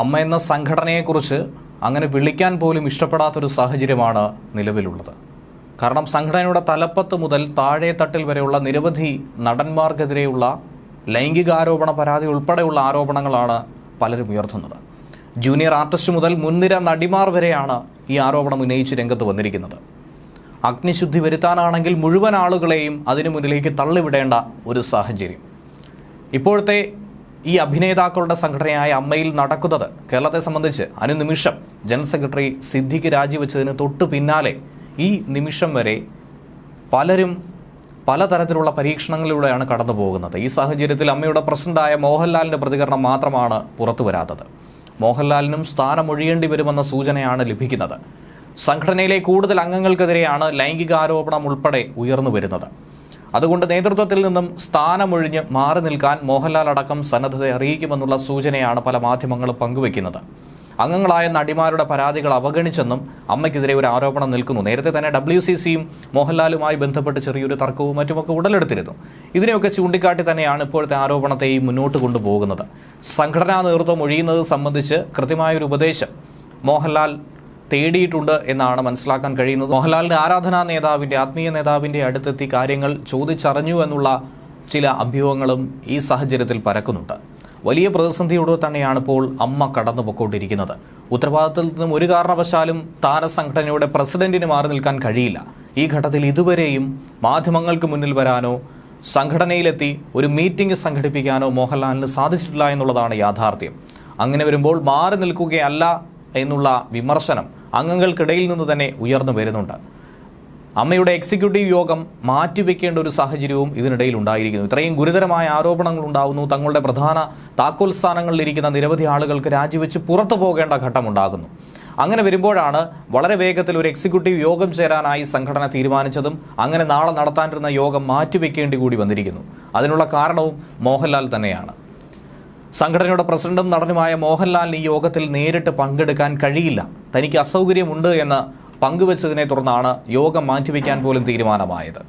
അമ്മ എന്ന സംഘടനയെക്കുറിച്ച് അങ്ങനെ വിളിക്കാൻ പോലും ഇഷ്ടപ്പെടാത്തൊരു സാഹചര്യമാണ് നിലവിലുള്ളത്. കാരണം സംഘടനയുടെ തലപ്പത്ത് മുതൽ താഴെ തട്ടിൽ വരെയുള്ള നിരവധി നടന്മാർക്കെതിരെയുള്ള ലൈംഗികാരോപണ പരാതി ഉൾപ്പെടെയുള്ള ആരോപണങ്ങളാണ് പലരും ഉയർത്തുന്നത്. ജൂനിയർ ആർട്ടിസ്റ്റ് മുതൽ മുൻനിര നടിമാർ വരെയാണ് ഈ ആരോപണം ഉന്നയിച്ച് രംഗത്ത് വന്നിരിക്കുന്നത്. അഗ്നിശുദ്ധി വരുത്താനാണെങ്കിൽ മുഴുവൻ ആളുകളെയും അതിനു മുന്നിലേക്ക് തള്ളിവിടേണ്ട ഒരു സാഹചര്യം. ഇപ്പോഴത്തെ ഈ അഭിനേതാക്കളുടെ സംഘടനയായ അമ്മയിൽ നടക്കുന്നത് കേരളത്തെ സംബന്ധിച്ച് അനുനിമിഷം ജനറൽ സെക്രട്ടറി സിദ്ദിഖ് രാജിവെച്ചതിന് തൊട്ടു പിന്നാലെ ഈ നിമിഷം വരെ പലരും പലതരത്തിലുള്ള പരീക്ഷണങ്ങളിലൂടെയാണ് കടന്നു പോകുന്നത്. ഈ സാഹചര്യത്തിൽ അമ്മയുടെ പ്രസിഡന്റായ മോഹൻലാലിന്റെ പ്രതികരണം മാത്രമാണ് പുറത്തു വരാത്തത്. മോഹൻലാലിനും സ്ഥാനമൊഴിയേണ്ടി വരുമെന്ന സൂചനയാണ് ലഭിക്കുന്നത്. സംഘടനയിലെ കൂടുതൽ അംഗങ്ങൾക്കെതിരെയാണ് ലൈംഗികാരോപണം ഉൾപ്പെടെ ഉയർന്നു വരുന്നത്. അതുകൊണ്ട് നേതൃത്വത്തിൽ നിന്നും സ്ഥാനമൊഴിഞ്ഞ് മാറി നിൽക്കാൻ മോഹൻലാൽ അടക്കം സന്നദ്ധത അറിയിക്കുമെന്നുള്ള സൂചനയാണ് പല മാധ്യമങ്ങളും പങ്കുവെക്കുന്നത് അംഗങ്ങളായ നടിമാരുടെ പരാതികൾ അവഗണിച്ചെന്നും അമ്മയ്ക്കെതിരെ ഒരു ആരോപണം നിൽക്കുന്നു. നേരത്തെ തന്നെ ഡബ്ല്യു സി സിയും മോഹൻലാലുമായി ബന്ധപ്പെട്ട് ചെറിയൊരു തർക്കവും മറ്റുമൊക്കെ ഉടലെടുത്തിരുന്നു. ഇതിനെയൊക്കെ ചൂണ്ടിക്കാട്ടി തന്നെയാണ് ഇപ്പോഴത്തെ ആരോപണത്തെയും മുന്നോട്ട് കൊണ്ടുപോകുന്നത്. സംഘടനാ നേതൃത്വം ഒഴിയുന്നത് സംബന്ധിച്ച് കൃത്യമായൊരു ഉപദേശം. മോഹൻലാൽ തേടിയിട്ടുണ്ട് എന്നാണ് മനസ്സിലാക്കാൻ കഴിയുന്നത്. മോഹൻലാലിന്റെ ആരാധനാ നേതാവിന്റെ ആത്മീയ നേതാവിന്റെ അടുത്തെത്തി കാര്യങ്ങൾ ചോദിച്ചറിഞ്ഞു എന്നുള്ള ചില അഭ്യൂഹങ്ങളും ഈ സാഹചര്യത്തിൽ പരക്കുന്നുണ്ട്. വലിയ പ്രതിസന്ധിയോട് തന്നെയാണ് ഇപ്പോൾ അമ്മ കടന്നു പൊക്കോണ്ടിരിക്കുന്നത് ഉത്തരവാദിത്തത്തിൽ നിന്നും ഒരു കാരണവശാലും താരസംഘടനയുടെ പ്രസിഡന്റിന് മാറി നിൽക്കാൻ കഴിയില്ല. ഈ ഘട്ടത്തിൽ ഇതുവരെയും മാധ്യമങ്ങൾക്ക് മുന്നിൽ വരാനോ സംഘടനയിലെത്തി ഒരു മീറ്റിംഗ് സംഘടിപ്പിക്കാനോ മോഹൻലാലിന് സാധിച്ചിട്ടില്ല എന്നുള്ളതാണ് യാഥാർത്ഥ്യം. അങ്ങനെ വരുമ്പോൾ മാറി നിൽക്കുകയല്ല എന്നുള്ള വിമർശനം അംഗങ്ങൾക്കിടയിൽ നിന്ന് തന്നെ ഉയർന്നു വരുന്നുണ്ട്. അമ്മയുടെ എക്സിക്യൂട്ടീവ് യോഗം മാറ്റിവെക്കേണ്ട ഒരു സാഹചര്യവും ഇതിനിടയിൽ ഉണ്ടായിരിക്കുന്നു. ഇത്രയും ഗുരുതരമായ ആരോപണങ്ങൾ ഉണ്ടാകുന്നു. തങ്ങളുടെ പ്രധാന താക്കോൽ സ്ഥാനങ്ങളിലിരിക്കുന്ന നിരവധി ആളുകൾക്ക് രാജിവെച്ച് പുറത്തു പോകേണ്ട ഘട്ടമുണ്ടാകുന്നു. അങ്ങനെ വരുമ്പോഴാണ് വളരെ വേഗത്തിൽ ഒരു എക്സിക്യൂട്ടീവ് യോഗം ചേരാനായി സംഘടന തീരുമാനിച്ചതും അങ്ങനെ നാളെ നടത്താനിരുന്ന യോഗം മാറ്റിവെക്കേണ്ടി കൂടി വന്നിരിക്കുന്നു. അതിനുള്ള കാരണവും മോഹൻലാൽ തന്നെയാണ്. സംഘടനയുടെ പ്രസിഡന്റും നടനുമായ മോഹൻലാലിന് ഈ യോഗത്തിൽ നേരിട്ട് പങ്കെടുക്കാൻ കഴിയില്ല. തനിക്ക് അസൗകര്യമുണ്ട് എന്ന് പങ്കുവച്ചതിനെ തുടർന്നാണ് യോഗം മാറ്റിവെക്കാൻ പോലും തീരുമാനമായത്.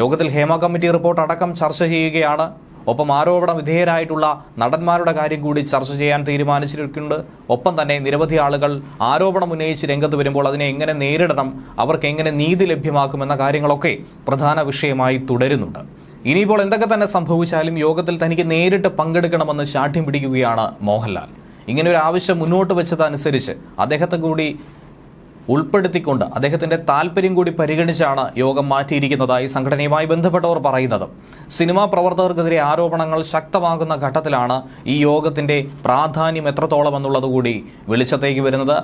യോഗത്തിൽ ഹേമ കമ്മിറ്റി റിപ്പോർട്ട് അടക്കം ചർച്ച ചെയ്യുകയാണ്. ഒപ്പം ആരോപണ വിധേയരായിട്ടുള്ള നടന്മാരുടെ കാര്യം കൂടി ചർച്ച ചെയ്യാൻ തീരുമാനിച്ചിട്ടുണ്ട് ഒപ്പം തന്നെ നിരവധി ആളുകൾ ആരോപണം ഉന്നയിച്ച് രംഗത്ത് വരുമ്പോൾ അതിനെ എങ്ങനെ നേരിടണം അവർക്ക് എങ്ങനെ നീതി ലഭ്യമാക്കുമെന്ന കാര്യങ്ങളൊക്കെ പ്രധാന വിഷയമായി തുടരുന്നുണ്ട്. ഇനിയിപ്പോൾ എന്തൊക്കെ തന്നെ സംഭവിച്ചാലും യോഗത്തിൽ തനിക്ക് നേരിട്ട് പങ്കെടുക്കണമെന്ന് ശാഠ്യം പിടിക്കുകയാണ് മോഹൻലാൽ. ഇങ്ങനെ ഒരു ആവശ്യം മുന്നോട്ട് വെച്ചതനുസരിച്ച് അദ്ദേഹത്തെ കൂടി ഉൾപ്പെടുത്തിക്കൊണ്ട് അദ്ദേഹത്തിന്റെ താല്പര്യം കൂടി പരിഗണിച്ചാണ് യോഗം മാറ്റിയിരിക്കുന്നതായി സംഘടനയുമായി ബന്ധപ്പെട്ടവർ പറയുന്നത്. സിനിമാ പ്രവർത്തകർക്കെതിരെ ആരോപണങ്ങൾ ശക്തമാകുന്ന ഘട്ടത്തിലാണ് ഈ യോഗത്തിന്റെ പ്രാധാന്യം എത്രത്തോളം എന്നുള്ളത് കൂടി വെളിച്ചത്തേക്ക് വരുന്നത്.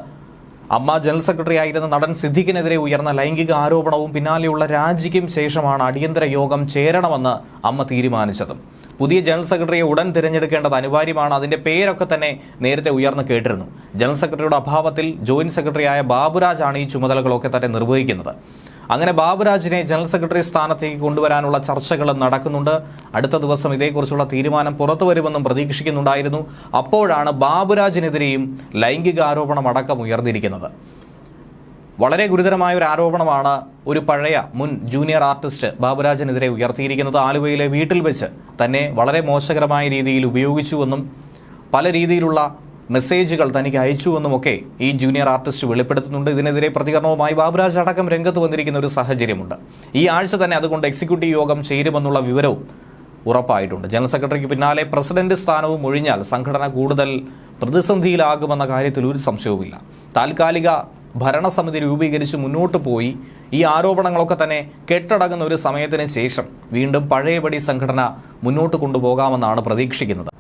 അമ്മ ജനറൽ സെക്രട്ടറി ആയിരുന്ന നടൻ സിദ്ദിഖിനെതിരെ ഉയർന്ന ലൈംഗിക ആരോപണവും പിന്നാലെയുള്ള രാജിക്കും ശേഷമാണ് അടിയന്തര യോഗം ചേരണമെന്ന് അമ്മ തീരുമാനിച്ചത്. പുതിയ ജനറൽ സെക്രട്ടറിയെ ഉടൻ തിരഞ്ഞെടുക്കേണ്ടത് അനിവാര്യമാണ്. അതിന്റെ പേരൊക്കെ തന്നെ നേരത്തെ ഉയർന്നു കേട്ടിരുന്നു. ജനറൽ സെക്രട്ടറിയുടെ അഭാവത്തിൽ ജോയിന്റ് സെക്രട്ടറിയായ ബാബുരാജാണ് ഈ ചുമതലകളൊക്കെ തന്നെ നിർവഹിക്കുന്നത്. അങ്ങനെ ബാബുരാജിനെ ജനറൽ സെക്രട്ടറി സ്ഥാനത്തേക്ക് കൊണ്ടുവരാനുള്ള ചർച്ചകൾ നടക്കുന്നുണ്ട്. അടുത്ത ദിവസം ഇതേക്കുറിച്ചുള്ള തീരുമാനം പുറത്തു വരുമെന്നും പ്രതീക്ഷിക്കുന്നുണ്ടായിരുന്നു. അപ്പോഴാണ് ബാബുരാജിനെതിരെയും ലൈംഗിക അടക്കം ഉയർന്നിരിക്കുന്നത്. വളരെ ഗുരുതരമായ ഒരു ആരോപണമാണ് ഒരു പഴയ മുൻ ജൂനിയർ ആർട്ടിസ്റ്റ് ബാബുരാജിനെതിരെ ഉയർത്തിയിരിക്കുന്നത്. ആലുവയിലെ വീട്ടിൽ വെച്ച് തന്നെ വളരെ മോശകരമായ രീതിയിൽ ഉപയോഗിച്ചുവെന്നും പല രീതിയിലുള്ള മെസ്സേജുകൾ തനിക്ക് അയച്ചു എന്നുമൊക്കെ ഈ ജൂനിയർ ആർട്ടിസ്റ്റ് വെളിപ്പെടുത്തുന്നുണ്ട്. ഇതിനെതിരെ പ്രതികരണവുമായി ബാബുരാജ് അടക്കം രംഗത്ത് വന്നിരിക്കുന്ന ഒരു സാഹചര്യമുണ്ട്. ഈ ആഴ്ച തന്നെ അതുകൊണ്ട് എക്സിക്യൂട്ടീവ് യോഗം ചേരുമെന്നുള്ള വിവരവും ഉറപ്പായിട്ടുണ്ട്. ജനറൽ സെക്രട്ടറിക്ക് പിന്നാലെ പ്രസിഡന്റ് സ്ഥാനവും ഒഴിഞ്ഞാൽ സംഘടന കൂടുതൽ പ്രതിസന്ധിയിലാകുമെന്ന കാര്യത്തിൽ ഒരു സംശയവുമില്ല. താൽക്കാലിക ഭരണസമിതി രൂപീകരിച്ച് മുന്നോട്ട് പോയി ഈ ആരോപണങ്ങളൊക്കെ തന്നെ കെട്ടടങ്ങുന്ന ഒരു സമയത്തിന് ശേഷം വീണ്ടും പഴയപടി സംഘടന മുന്നോട്ട് കൊണ്ടുപോകാമെന്നാണ് പ്രതീക്ഷിക്കുന്നത്.